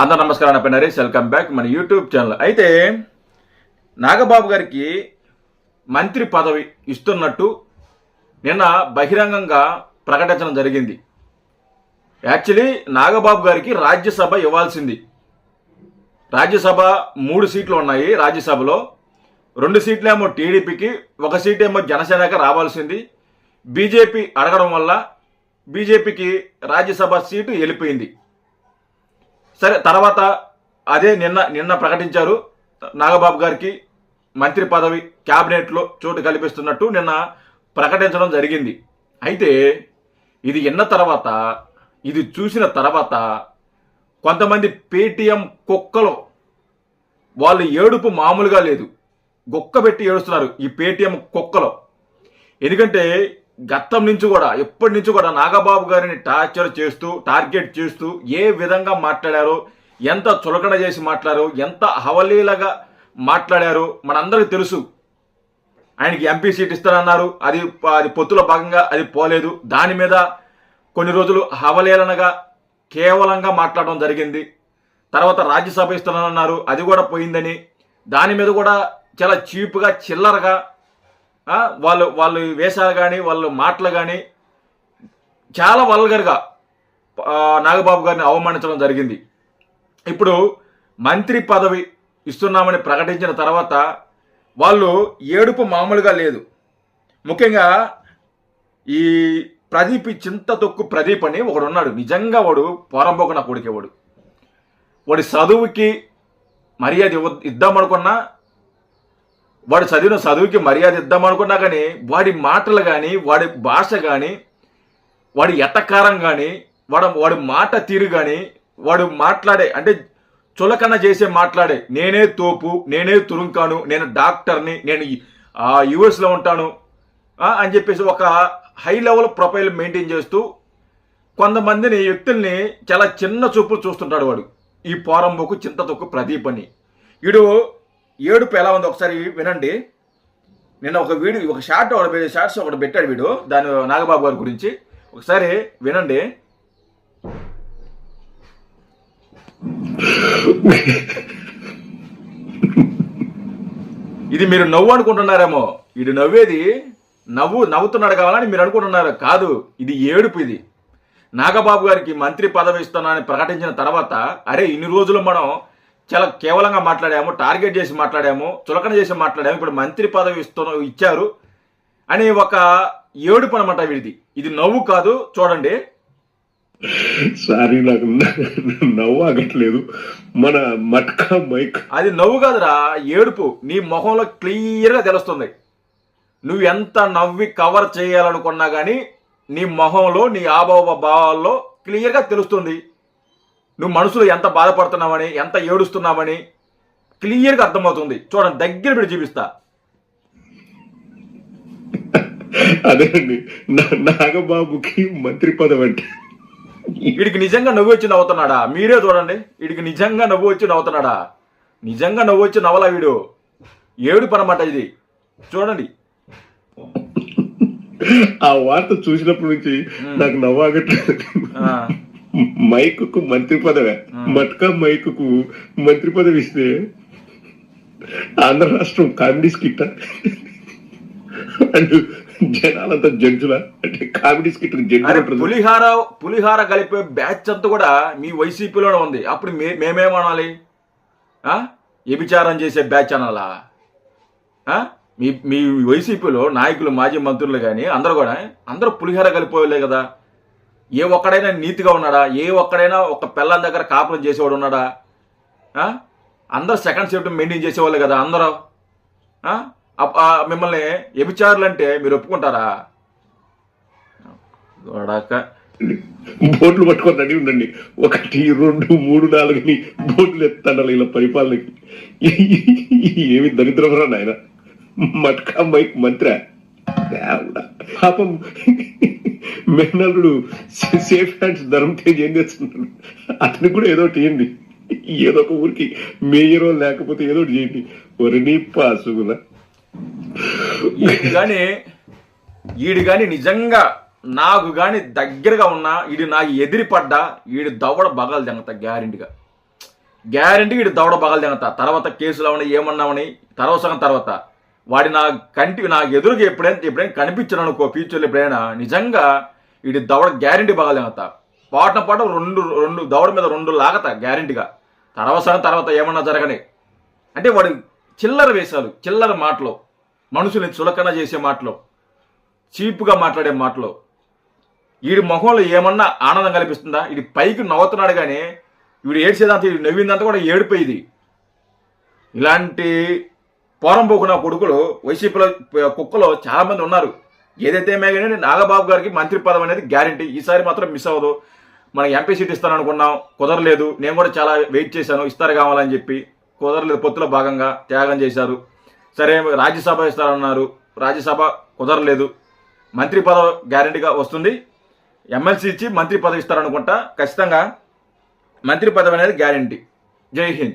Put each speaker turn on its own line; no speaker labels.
అందరు నమస్కారం నా నరేష్. వెల్కమ్ బ్యాక్ మన యూట్యూబ్ ఛానల్ అయితే నాగబాబు గారికి మంత్రి పదవి ఇస్తున్నట్టు నిన్న బహిరంగంగా ప్రకటించడం జరిగింది. యాక్చువల్లీ నాగబాబు గారికి రాజ్యసభ ఇవ్వాల్సింది. రాజ్యసభ మూడు సీట్లు ఉన్నాయి రాజ్యసభలో. రెండు సీట్లేమో టీడీపీకి ఒక సీట్ ఏమో జనసేనకి రావాల్సింది. బీజేపీ అడగడం వల్ల బీజేపీకి రాజ్యసభ సీటు వెళ్ళిపోయింది. సరే తర్వాత అదే నిన్న నిన్న ప్రకటించారు నాగబాబు గారికి మంత్రి పదవి క్యాబినెట్లో చోటు కల్పిస్తున్నట్టు నిన్న ప్రకటించడం జరిగింది. అయితే ఇది విన్న తర్వాత ఇది చూసిన తర్వాత కొంతమంది పేటీఎం కుక్కలు వాళ్ళు ఏడుపు మామూలుగా లేదు. గొక్క పెట్టి ఏడుస్తున్నారు ఈ పేటీఎం కుక్కలు. ఎందుకంటే గతం నుంచి కూడా ఎప్పటి నుంచి కూడా నాగబాబు గారిని టార్చర్ చేస్తూ టార్గెట్ చేస్తూ ఏ విధంగా మాట్లాడారో ఎంత చులకన చేసి మాట్లాడారో ఎంత హవలీలగా మాట్లాడారో మనందరికీ తెలుసు. ఆయనకి ఎంపీ సీట్ ఇస్తానన్నారు. అది అది పొత్తులో భాగంగా అది పోలేదు. దాని మీద కొన్ని రోజులు హవలీలనగా కేవలంగా మాట్లాడడం జరిగింది. తర్వాత రాజ్యసభ ఇస్తానన్నారు. అది కూడా పోయిందని. దాని మీద కూడా చాలా చీప్గా చిల్లరగా వాళ్ళు వాళ్ళు వేషాలు కానీ వాళ్ళు మాటలు కానీ చాలా వల్గర్గా నాగబాబు గారిని అవమానించడం జరిగింది. ఇప్పుడు మంత్రి పదవి ఇస్తున్నామని ప్రకటించిన తర్వాత వాళ్ళు ఏడుపు మామూలుగా లేదు. ముఖ్యంగా ఈ ప్రదీప్ చింత తొక్కు ప్రదీప్ అని ఒకడున్నాడు. నిజంగా వాడు పోరంబోకున్న కొడుకేవాడు వాడి చదువుకి మర్యాద ఇవ్వ ఇద్దామనుకున్నా వాడు చదివిన చదువుకి మర్యాద ఇద్దామనుకున్నా కానీ వాడి మాటలు కానీ వాడి భాష కానీ వాడి ఎట్టకారం కానీ వాడు వాడి మాట తీరు కానీ వాడు మాట్లాడే అంటే చులకన చేసే మాట్లాడే నేనే తోపు నేనే తురుంకాను నేను డాక్టర్ని నేను యుఎస్లో ఉంటాను అని చెప్పేసి ఒక హై లెవెల్ ప్రొఫైల్ మెయింటైన్ చేస్తూ కొంతమందిని వ్యక్తుల్ని చాలా చిన్న చూపులు చూస్తుంటాడు వాడు. ఈ పోరంబోకు చింతతొక్కు ప్రదీప్ అని వీడు ఏడుపు ఎలా ఉంది ఒకసారి వినండి. నిన్న ఒక వీడియో ఒక షార్ట్ ఒకటి షార్ట్స్ ఒకటి పెట్టాడు వీడు దాని నాగబాబు గారి గురించి. ఒకసారి వినండి. ఇది మీరు నవ్వు అనుకుంటున్నారేమో. ఇది నవ్వేది నవ్వు నవ్వుతున్నాడు కావాలని మీరు అనుకుంటున్నారు. కాదు ఇది ఏడుపు ఇది. నాగబాబు గారికి మంత్రి పదవి ఇస్తున్నానని ప్రకటించిన తర్వాత అరే ఇన్ని రోజులు మనం చాలా కేవలంగా మాట్లాడాము టార్గెట్ చేసి మాట్లాడాము చులకన చేసి మాట్లాడాము ఇప్పుడు మంత్రి పదవి ఇస్తున్న ఇచ్చారు. అని ఒక ఏడుపు అనమాట వీడిది. ఇది నవ్వు కాదు చూడండి.
సారీ నాకు నవ్వు ఆగట్లేదు మన మట్కా మైక్.
అది నవ్వు కాదురా ఏడుపు. నీ మొహంలో క్లియర్గా తెలుస్తుంది. నువ్వు ఎంత నవ్వి కవర్ చేయాలనుకున్నా కానీ నీ మొహంలో నీ ఆభావ భావాల్లో క్లియర్గా తెలుస్తుంది. నువ్వు మనసులో ఎంత బాధపడుతున్నావని ఎంత ఏడుస్తున్నావని క్లియర్గా అర్థమవుతుంది. చూడండి దగ్గర పెట్టి చూపిస్తా.
అదేనండి నా- నాగబాబుకి మంత్రి పదవి అంటే.
వీడికి నిజంగా నవ్వు వచ్చి నవ్వుతున్నాడా మీరే చూడండి వీడికి నిజంగా నవ్వు వచ్చి నవ్వుతున్నాడా నిజంగా నవ్వు వచ్చి నవ్వలా వీడు. ఏడుపు అనమాట ఇది. చూడండి.
ఆ వార్త చూసినప్పటి నుంచి నాకు నవ్వు ఆగట్లేదు.
ఆ,
మైక్కు మంత్రి పదవి. మట్కా మైక్కు మంత్రి పదవి ఇస్తే ఆంధ్ర రాష్ట్రం కామెడీ స్కిట్ అండ్ జనాలంతా జడ్జుల? అంటే కామెడీ స్కిట్ జడ్జి
పులిహార పులిహార కలిపే బ్యాచ్ అంతా కూడా మీ వైసీపీలోనే ఉంది. అప్పుడు మేమేమనాలి? ఆ? వ్యభిచారం చేసే బ్యాచ్ అనాలా? ఆ? మీ మీ వైసీపీలో నాయకులు మాజీ మంత్రులు కానీ అందరూ కూడా అందరూ పులిహార కలిపోలే కదా. ఏ ఒక్కడైనా నీతిగా ఉన్నాడా? ఏ ఒక్కడైనా ఒక పిల్లల దగ్గర కాపురం చేసేవాడు ఉన్నాడా? అందరూ సెకండ్ షిఫ్ట్ మెయింటైన్ చేసేవాళ్ళు కదా అందరూ. ఆ? మిమ్మల్ని ఎబిచారులు అంటే మీరు ఒప్పుకుంటారా? గొడక.
బోట్లు పట్టుకొని రెడీ ఉండండి. ఒకటి రెండు మూడు నాలుగుని బోట్లు ఎత్తాడాలి ఇలా పరిపాలనకి. ఏమి దరిద్రమరా నాయన? మట్కా మైక్ మంత్రి? పాపం మేనల్లుడు సేఫ్ హ్యాండ్స్ ధర్మ తేజ్ ఏం చేస్తున్నాడు? అతనికి కూడా ఏదో ఒకటి చేయండి. ఏదో ఒక ఊరికి మేయరో లేకపోతే ఏదో ఒకటి చేయండి. ఒరి పాసుగుల
ఈడు కానీ ఈడు కానీ నిజంగా నాకు కానీ దగ్గరగా ఉన్నా ఈడు నాకు ఎదిరి పడ్డా ఈడు దవడ బగాలు జంగత గ్యారెంటీగా. గ్యారెంటీ ఇటు దవడ బగలు తినతా తర్వాత కేసులు అవని ఏమన్నామని తర్వాత తర్వాత. వాడి నా కంటి నాకు ఎదురుగా ఎప్పుడైనా ఎప్పుడైనా కనిపించను అనుకో ఫ్యూచర్లో ఎప్పుడైనా నిజంగా ఇది దవడ గ్యారంటీ బాగాలేమత పాటన పాట రెండు రెండు దవడ మీద రెండు లాగత గ్యారంటీగా తర్వాత తర్వాత ఏమన్నా జరగని అంటే వాడు చిల్లర వేశాలు చిల్లర మాటలు మనుషుల్ని చులకన చేసే మాటలు చీప్గా మాట్లాడే మాటలు. వీడి మొహంలో ఏమన్నా ఆనందం కల్పిస్తుందా? ఇది పైకి నవ్వుతున్నాడు కానీ వీడు ఏడ్చేదంతా వీడు నవ్విందంతా కూడా ఏడిపోయింది. ఇలాంటి పోరంపోకున్న కొడుకులు వైసీపీలో కుక్కలో చాలా మంది ఉన్నారు. ఏదైతే కానీ నాగబాబు గారికి మంత్రి పదవి అనేది గ్యారంటీ. ఈసారి మాత్రం మిస్ అవ్వదు. మనకి ఎంపీ సీట్ ఇస్తాననుకున్నాం. కుదరలేదు. నేను కూడా చాలా వెయిట్ చేశాను. ఇస్తారు కావాలని చెప్పి. కుదరలేదు. పొత్తులో భాగంగా త్యాగం చేశారు. సరే రాజ్యసభ ఇస్తారన్నారు రాజ్యసభ కుదరలేదు. మంత్రి పదవి గ్యారంటీగా వస్తుంది. ఎమ్మెల్సీ ఇచ్చి మంత్రి పదవి ఇస్తారనుకుంటా ఖచ్చితంగా మంత్రి పదవి అనేది గ్యారంటీ. జై హింద్.